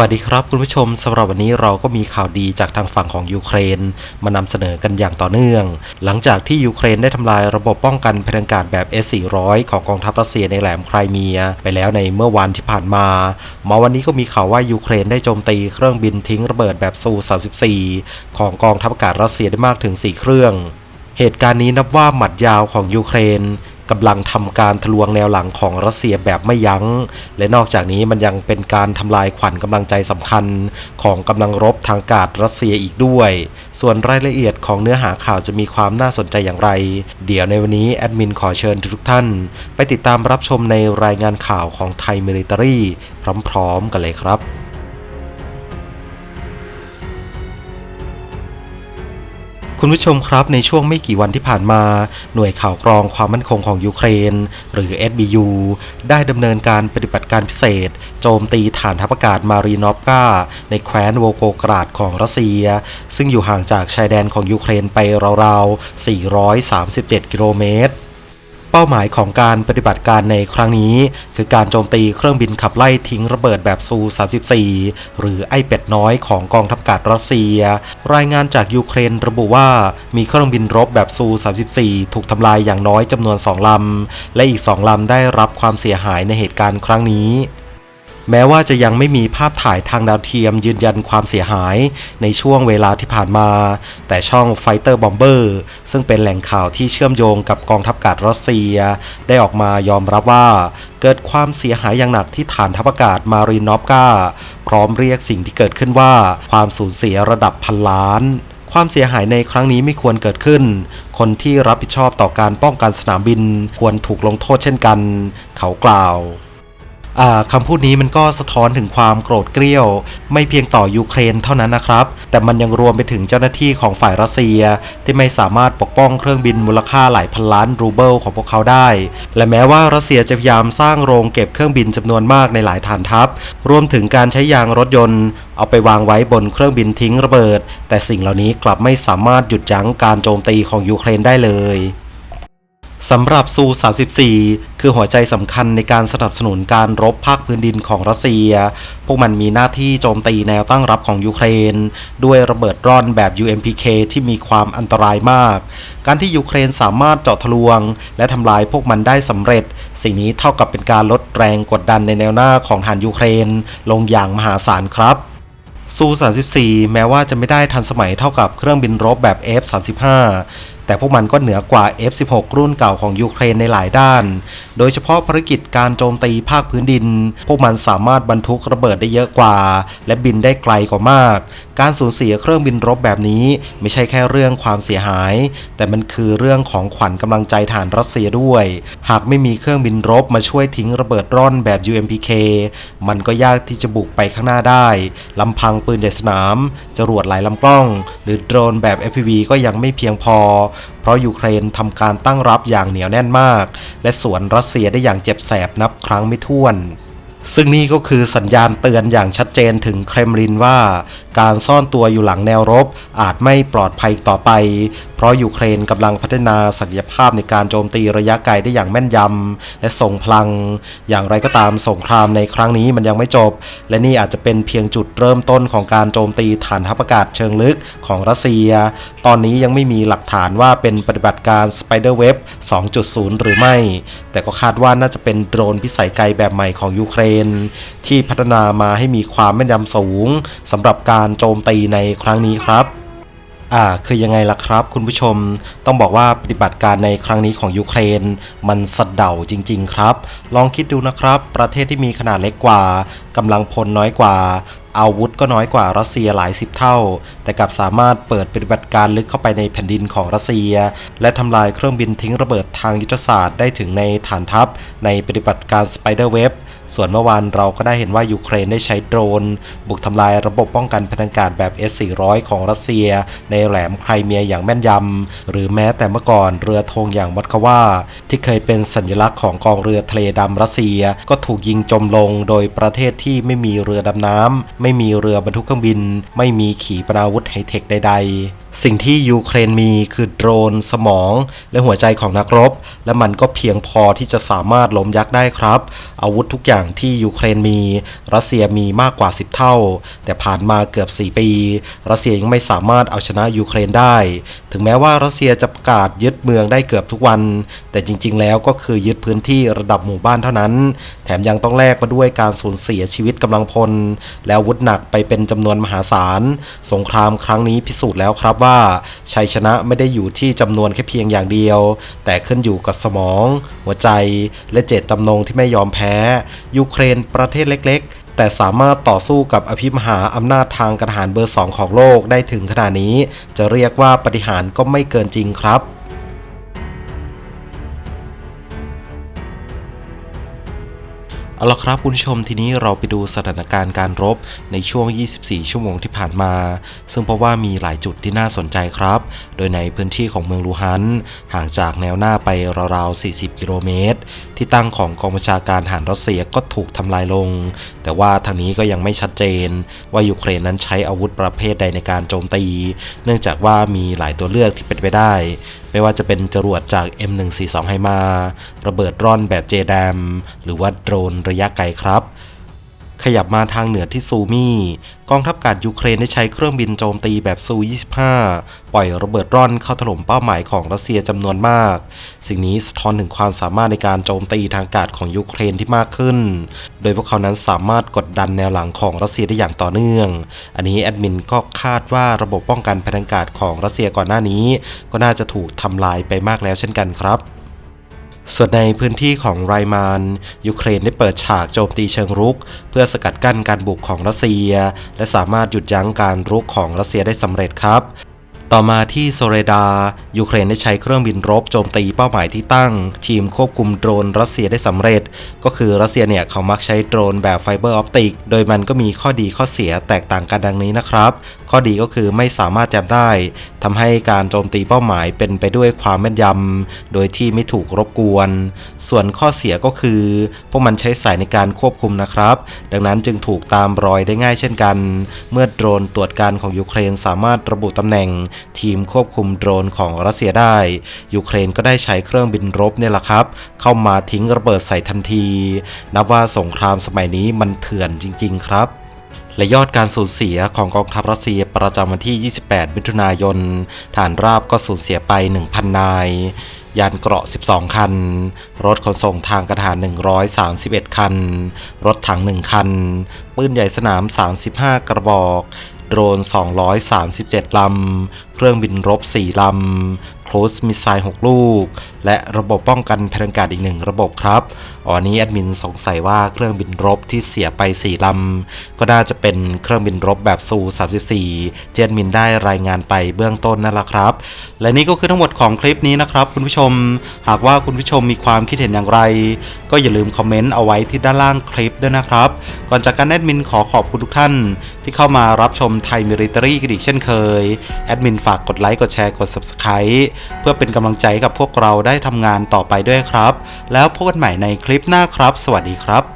วัสดีครับคุณผู้ชมสำหรับวันนี้เราก็มีข่าวดีจากทางฝั่งของยูเครน มานำเสนอกันอย่างต่อเนื่อง หลังจากที่ยูเครนได้ทำลายระบบป้องกันพลังกาศแบบ S-400 ของกองทัพรัสเซียในแหลมไครเมีย ไปแล้วในเมื่อวันที่ผ่านมามาวันนี้ก็มีข่าวว่ายูเครนได้โจมตีเครื่องบินทิ้งระเบิดแบบซู34ของกองทัพอากาศรัสเซียได้มากถึง 4 เครื่อง เหตุการณ์นี้นับว่าหมัดยาวของยูเครน กำลังทำการทะลวงแนวหลังของรัสเซียแบบไม่ยัง้ง และนอกจากนี้มันยังเป็นการทำลายขวัญกำลังใจสำคัญของกำลังรบทางอากาศรัสเซียอีกด้วย ส่วนรายละเอียดของเนื้อหาข่าวจะมีความน่าสนใจอย่างไร เดี๋ยวในวันนี้แอดมินขอเชิญทุกท่าน ไปติดตามรับชมในรายงานข่าวของไทยมิลิเตอรี่พร้อมๆ กันเลยครับ คุณผู้ชมครับในช่วงไม่กี่วันที่ผ่านมา หน่วยข่าวกรองความมั่นคงของยูเครน หรือ SBU ได้ดำเนินการปฏิบัติการพิเศษ โจมตีฐานทัพอากาศมารีนอฟกาในแคว้นโวโกกราดของรัสเซีย ซึ่งอยู่ห่างจากชายแดนของยูเครนไปราวๆ 437 กิโลเมตร เป้าหมายของการปฏิบัติการในครั้งนี้ คือการโจมตีเครื่องบินขับไล่ทิ้งระเบิดแบบซู 34 หรือไอเป็ดน้อยของกองทัพอากาศรัสเซีย รายงานจากยูเครนระบุว่ามีเครื่องบินรบแบบซู 34 ถูกทำลายอย่างน้อยจำนวน 2 ลำ และอีก 2 ลำได้รับความเสียหายในเหตุการณ์ครั้งนี้ แม้ว่าจะยังไม่มีภาพถ่ายทางดาวเทียมยืนยันความเสียหายในช่วงเวลาที่ผ่านมา แต่ช่อง Fighter Bomber ซึ่งเป็นแหล่งข่าวที่เชื่อมโยงกับกองทัพอากาศรัสเซีย ได้ออกมายอมรับว่า เกิดความเสียหายอย่างหนักที่ฐานทัพอากาศมารีนอฟกาพร้อมเรียกสิ่งที่เกิดขึ้นว่าความสูญเสียระดับพันล้านความเสียหายในครั้งนี้ไม่ควรเกิดขึ้น คนที่รับผิดชอบต่อการป้องกันสนามบินควรถูกลงโทษเช่นกัน เขากล่าว คำพูดนี้มันก็สะท้อนถึงความโกรธเกรี้ยว ไม่เพียงต่อยูเครนเท่านั้นนะครับ แต่มันยังรวมไปถึงเจ้าหน้าที่ของฝ่ายรัสเซีย ที่ไม่สามารถปกป้องเครื่องบินมูลค่าหลายพันล้านรูเบิลของพวกเขาได้ และแม้ว่ารัสเซียจะพยายามสร้างโรงเก็บเครื่องบินจำนวนมากในหลายฐานทัพ รวมถึงการใช้ยางรถยนต์ เอาไปวางไว้บนเครื่องบินทิ้งระเบิด แต่สิ่งเหล่านี้กลับไม่สามารถหยุดยั้งการโจมตีของยูเครนได้เลย สำหรับซู 34 คือหัวใจสำคัญในการสนับสนุนการรบภาคพื้นดินของรัสเซีย พวกมันมีหน้าที่โจมตีแนวตั้งรับของยูเครน ด้วยระเบิดร่อนแบบ UMPK ที่มีความอันตรายมาก การที่ยูเครนสามารถเจาะทะลวง และทำลายพวกมันได้สำเร็จ สิ่งนี้เท่ากับเป็นการลดแรงกดดันในแนวหน้าของทหารยูเครน ลงอย่างมหาศาลครับซู 34 แม้ว่าจะไม่ได้ทันสมัยเท่ากับเครื่องบินรบแบบ F-35 แต่พวกมันก็เหนือกว่า F-16 รุ่นเก่าของยูเครนในหลายด้าน โดยเฉพาะภารกิจการโจมตีภาคพื้นดิน พวกมันสามารถบรรทุกระเบิดได้เยอะกว่า และบินได้ไกลกว่ามาก การสูญเสียเครื่องบินรบแบบนี้ ไม่ใช่แค่เรื่องความเสียหาย แต่มันคือเรื่องของขวัญกำลังใจฐานรัสเซียด้วย หากไม่มีเครื่องบินรบมาช่วยทิ้งระเบิดร่อนแบบ UMPK มันก็ยากที่จะบุกไปข้างหน้าได้ลำพังปืนใหญ่สนาม จรวดหลายลำกล้อง หรือโดรนแบบ FPV ก็ยังไม่เพียงพอเพราะยูเครนทำการตั้งรับอย่างเหนียวแน่นมาก และสวนรัสเซียได้อย่างเจ็บแสบนับครั้งไม่ถ้วน ซึ่งนี่ก็คือสัญญาณเตือนอย่างชัดเจนถึงเครมลินว่า การซ่อนตัวอยู่หลังแนวรบอาจไม่ปลอดภัยต่อไป เพราะยูเครนกำลังพัฒนาศักยภาพในการโจมตีระยะไกลได้อย่างแม่นยำและส่งพลัง อย่างไรก็ตามสงครามในครั้งนี้มันยังไม่จบ และนี่อาจจะเป็นเพียงจุดเริ่มต้นของการโจมตีฐานทัพอากาศเชิงลึกของรัสเซีย ตอนนี้ยังไม่มีหลักฐานว่าเป็นปฏิบัติการ Spider Web 2.0 หรือไม่ แต่ก็คาดว่าน่าจะเป็นโดรนพิสัยไกลแบบใหม่ของยูเครนนที่พัฒนามาให้มีความแม่นยำสูงสำหรับการโจมตีในครั้งนี้ครับ อ่าคือยังไงล่ะครับ คุณผู้ชมต้องบอกว่าปฏิบัติการในครั้งนี้ของยูเครน มันสะเดาจริง ๆ ครับ ลองคิดดูนะครับ ประเทศที่มีขนาดเล็กกว่ากำลังพลน้อยกว่าอาวุธก็น้อยกว่ารัสเซียหลายสิบเท่า แต่กลับสามารถเปิดปฏิบัติการลึกเข้าไปในแผ่นดินของรัสเซีย และทำลายเครื่องบินทิ้งระเบิดทางยุทธศาสตร์ได้ถึงในฐานทัพในปฏิบัติการ Spider Web ส่วนเมื่อวานเราก็ได้เห็นว่ายูเครนได้ใช้โดรน บุกทำลายระบบป้องกันพลังกาศแบบ S-400 ของรัสเซีย ในแหลมไครเมียอย่างแม่นยำ หรือแม้แต่เมื่อก่อนเรือธงอย่างมอสคาวาที่เคยเป็นสัญลักษณ์ของกองเรือทะเลดำรัสเซีย ก็ถูกยิงจมลงโดยประเทศที่ไม่มีเรือดำน้ำไม่มีเรือบรรทุกเครื่องบิน ไม่มีขีปนาวุธไฮเทคใด ๆสิ่งที่ยูเครนมีคือโดรน สมอง และหัวใจของนักรบ และมันก็เพียงพอที่จะสามารถล้มยักษ์ได้ครับ อาวุธทุกอย่างอย่างที่ยูเครนมี รัสเซียมีมากกว่า 10 เท่า แต่ผ่านมาเกือบ 4 ปี รัสเซียยังไม่สามารถเอาชนะยูเครนได้ ถึงแม้ว่ารัสเซียจะประกาศยึดเมืองได้เกือบทุกวัน แต่จริง ๆ แล้วก็คือยึดพื้นที่ระดับหมู่บ้านเท่านั้น แถมยังต้องแลกมาด้วยการสูญเสียชีวิตกำลังพล แล้ววุธหนักไปเป็นจำนวนมหาศาล สงครามครั้งนี้พิสูจน์แล้วครับว่าชัยชนะไม่ได้อยู่ที่จำนวนแค่เพียงอย่างเดียว แต่ขึ้นอยู่กับสมอง หัวใจและเจตจำนงที่ไม่ยอมแพ้ยูเครนประเทศเล็กๆ แต่สามารถต่อสู้กับอภิมหาอำนาจทางการทหารเบอร์สองของโลกได้ถึงขนาดนี้ จะเรียกว่าปฏิหารก็ไม่เกินจริงครับ เอาละครับคุณผู้ชมทีนี้เราไปดูสถานการณ์การรบในช่วง 24 ชั่วโมงที่ผ่านมา ซึ่งเพราะว่ามีหลายจุดที่น่าสนใจครับ โดยในพื้นที่ของเมืองลูฮัน ห่างจากแนวหน้าไปราวๆ 40 กิโลเมตร ที่ตั้งของกองบัญชาการทหารรัสเซียก็ถูกทำลายลง แต่ว่าทางนี้ก็ยังไม่ชัดเจน ว่ายูเครนนั้นใช้อาวุธประเภทใดในการโจมตี เนื่องจากว่ามีหลายตัวเลือกที่เป็นไปได้ ไม่ว่าจะเป็นจรวดจาก M142 ไฮมา ระเบิดร่อนแบบเจดม หรือว่าโดรนระยะไกลครับ ขยับมาทางเหนือที่ซูมี่ กองทัพอากาศยูเครนได้ใช้เครื่องบินโจมตีแบบซู 25 ปล่อยระเบิดร่อนเข้าถล่มเป้าหมายของรัสเซียจำนวนมาก สิ่งนี้สะท้อนถึงความสามารถในการโจมตีทางอากาศของยูเครนที่มากขึ้น โดยพวกเขานั้นสามารถกดดันแนวหลังของรัสเซียได้อย่างต่อเนื่อง อันนี้แอดมินก็คาดว่าระบบป้องกันภัยทางอากาศของรัสเซียก่อนหน้านี้ ก็น่าจะถูกทำลายไปมากแล้วเช่นกันครับ ส่วนในพื้นที่ของไรมาน ยูเครนได้เปิดฉากโจมตีเชิงรุก เพื่อสกัดกั้นการบุกของรัสเซีย และสามารถหยุดยั้งการรุกของรัสเซียได้สำเร็จครับต่อมาที่โซเรดา ยูเครนได้ใช้เครื่องบินรบโจมตีเป้าหมายที่ตั้ง ทีมควบคุมโดรนรัสเซียได้สำเร็จ ก็คือรัสเซียเนี่ยเขามักใช้โดรนแบบไฟเบอร์ออปติก โดยมันก็มีข้อดีข้อเสียแตกต่างกันดังนี้นะครับข้อดีก็คือไม่สามารถจำได้ทำให้การโจมตีเป้าหมายเป็นไปด้วยความแม่นยำโดยที่ไม่ถูกรบกวน ส่วนข้อเสียก็คือ พวกมันใช้สายในการควบคุมนะครับ ดังนั้นจึงถูกตามรอยได้ง่ายเช่นกัน เมื่อโดรนตรวจการของยูเครนสามารถระบุตำแหน่ง ทีมควบคุมโดรนของรัสเซียได้ ยูเครนก็ได้ใช้เครื่องบินรบเนี่ยแหละครับ เข้ามาทิ้งระเบิดใส่ทันที นับว่าสงครามสมัยนี้มันเถื่อนจริง ๆ ครับ และยอดการสูญเสียของกองทัพรัสเซียประจำวันที่ 28 มิถุนายน ฐานราบก็สูญเสียไป 1,000 นาย ยานเกราะ 12 คัน รถขนส่งทางกระถาน131 คัน รถถัง 1 คัน ปืนใหญ่สนาม 35 กระบอกโดรน 237 ลำ เครื่องบินรบ 4 ลำ โคสมิสไซล์6ลูก และระบบป้องกันพลังกาศอีกหนึ่งระบบครับอ๋อนี้แอดมินสงสัยว่าเครื่องบินรบที่เสียไป 4 ลำ ก็น่าจะเป็นเครื่องบินรบแบบซู34ที่แอดมินได้รายงานไปเบื้องต้นนั่นแหละครับ และนี่ก็คือทั้งหมดของคลิปนี้นะครับคุณผู้ชม หากว่าคุณผู้ชมมีความคิดเห็นอย่างไร ก็อย่าลืมคอมเมนต์เอาไว้ที่ด้านล่างคลิปด้วยนะครับ ก่อนจากการแอดมินขอขอบคุณทุกท่าน ที่เข้ามารับชมไทยมิริตรีกันอีกเช่นเคย แอดมินฝากกดไลค์ กดแชร์ กด Subscribe เพื่อเป็นกำลังใจกับพวกเราได้ทำงานต่อไปด้วยครับ แล้วพบกันใหม่ในคลิปหน้าครับ สวัสดีครับ